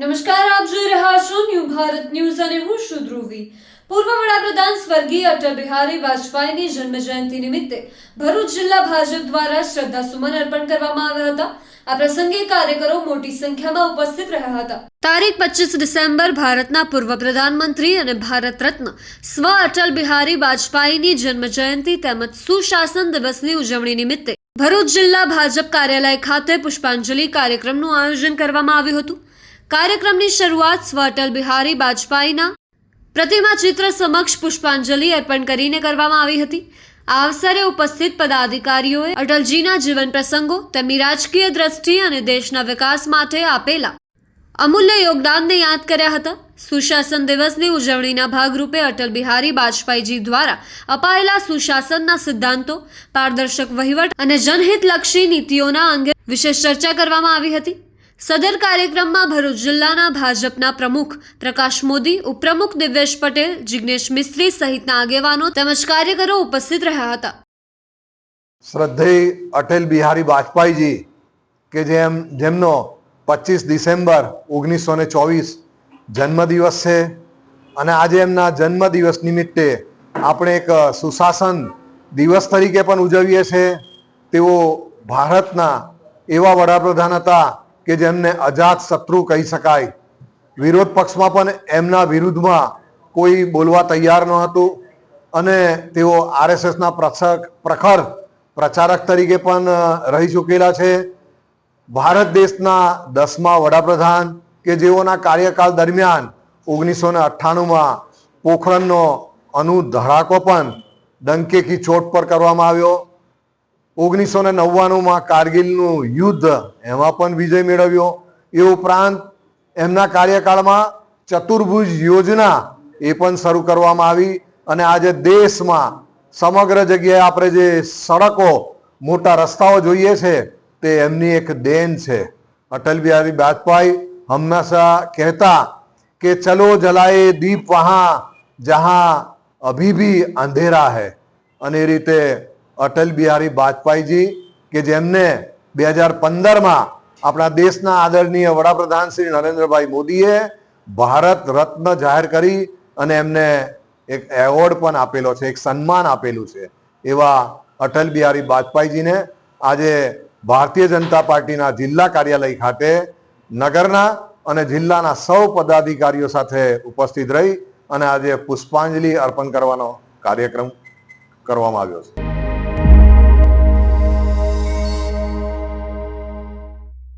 New Bharat news અને હું છું ધ્રુવી. પૂર્વ વડાપ્રધાન સ્વર્ગીય અટલ બિહારી વાજપેયીની જન્મ જયંતિ નિમિત્તે ભરૂચ જિલ્લા ભાજપ દ્વારા શ્રદ્ધા સુમન અર્પણ કરવામાં આવ્યા હતા. આ પ્રસંગે કાર્યકરો મોટી સંખ્યામાં ઉપસ્થિત રહ્યા હતા. તારીખ પચીસ ડિસેમ્બર ભારતના પૂર્વ પ્રધાનમંત્રી અને ભારત રત્ન સ્વ અટલ બિહારી વાજપેયીની જન્મ જયંતિ તેમજ સુશાસન દિવસની ઉજવણી નિમિત્તે ભરૂચ જિલ્લા ભાજપ કાર્યાલય ખાતે પુષ્પાંજલિ કાર્યક્રમનું આયોજન કરવામાં આવ્યું હતું. કાર્યક્રમની શરૂઆત સ્વ અટલ બિહારી વાજપેયીના પ્રતિમા ચિત્ર સમક્ષ પુષ્પાંજલિ અર્પણ કરીને કરવામાં આવી હતી. આ અવસરે ઉપસ્થિત પદાધિકારીઓએ અટલજીના જીવન પ્રસંગો, તેમની રાજકીય દ્રષ્ટિ અને દેશના વિકાસ માટે આપેલા અમૂલ્ય યોગદાનને યાદ કર્યા હતા. સુશાસન દિવસની ઉજવણીના ભાગરૂપે અટલ બિહારી વાજપેયીજી દ્વારા અપાયેલા સુશાસનના સિદ્ધાંતો, પારદર્શક વહીવટ અને જનહિતલક્ષી નીતિઓના અંગે વિશેષ ચર્ચા કરવામાં આવી હતી. સદર કાર્યક્રમમાં ભરૂચ જિલ્લાના ભાજપના પ્રમુખ પ્રકાશ મોદી, ઉપપ્રમુખ દિવ્યેશ પટેલ, જિગ્નેશ મિસ્ત્રી સહિતના આગેવાનો તેમજ કાર્યકરો ઉપસ્થિત રહ્યા હતા. શ્રદ્ધેય અટલ બિહારી વાજપેયીજી કે જેમ જેમનો પચીસ ડિસેમ્બર ઓગણીસો ને ચોવીસ જન્મદિવસ છે અને આજે એમના જન્મદિવસ નિમિત્તે આપણે એક સુશાસન દિવસ તરીકે પણ ઉજવીએ છીએ. તેઓ ભારતના એવા વડાપ્રધાન હતા કે જેમને અજાત શત્રુ કહી શકાય. વિરોધ પક્ષમાં પણ એમના વિરુદ્ધમાં કોઈ બોલવા તૈયાર ન હતું અને તેઓ આરએસએસના પ્રસક પ્રખર પ્રચારક તરીકે પણ રહી ચૂકેલા છે. ભારત દેશના દસમા વડાપ્રધાન કે જેઓના કાર્યકાળ દરમિયાન ઓગણીસો ને અઠ્ઠાણુંમાં પોખરણનો અનુધડાકો ધડાકો પણ ડંકેકી ચોટ પર કરવામાં આવ્યો. ઓગણીસો ને નવ્વાણુંમાં કારગિલનું યુદ્ધ, એમાં પણ વિજય મેળવ્યો. એ ઉપરાંત એમના કાર્યકાળમાં ચતુર્ભુજ યોજના એ પણ શરૂ કરવામાં આવી અને આજે દેશમાં સમગ્ર જગ્યાએ આપણે જે સડકો, મોટા રસ્તાઓ જોઈએ છે, તે એમની એક દેન છે. અટલ બિહારી વાજપેયી હંમેશા કહેતા કે ચલો જલાએ દીપ વહાં, જહાં અભી ભી અંધેરા હૈ. અને એ રીતે અટલ બિહારી વાજપેયીજી કે જેમને બે હજાર પંદરમાં આપણા દેશના આદરણીય વડાપ્રધાન શ્રી નરેન્દ્રભાઈ મોદીએ ભારત રત્ન જાહેર કરી અને એમને એક એવોર્ડ પણ આપેલો છે, એક સન્માન આપેલું છે, એવા અટલ બિહારી વાજપેયીજીને આજે ભારતીય જનતા પાર્ટીના જિલ્લા કાર્યાલય ખાતે, નગરના અને જિલ્લાના સૌ પદાધિકારીઓ સાથે ઉપસ્થિત રહી અને આજે પુષ્પાંજલિ અર્પણ કરવાનો કાર્યક્રમ કરવામાં આવ્યો છે.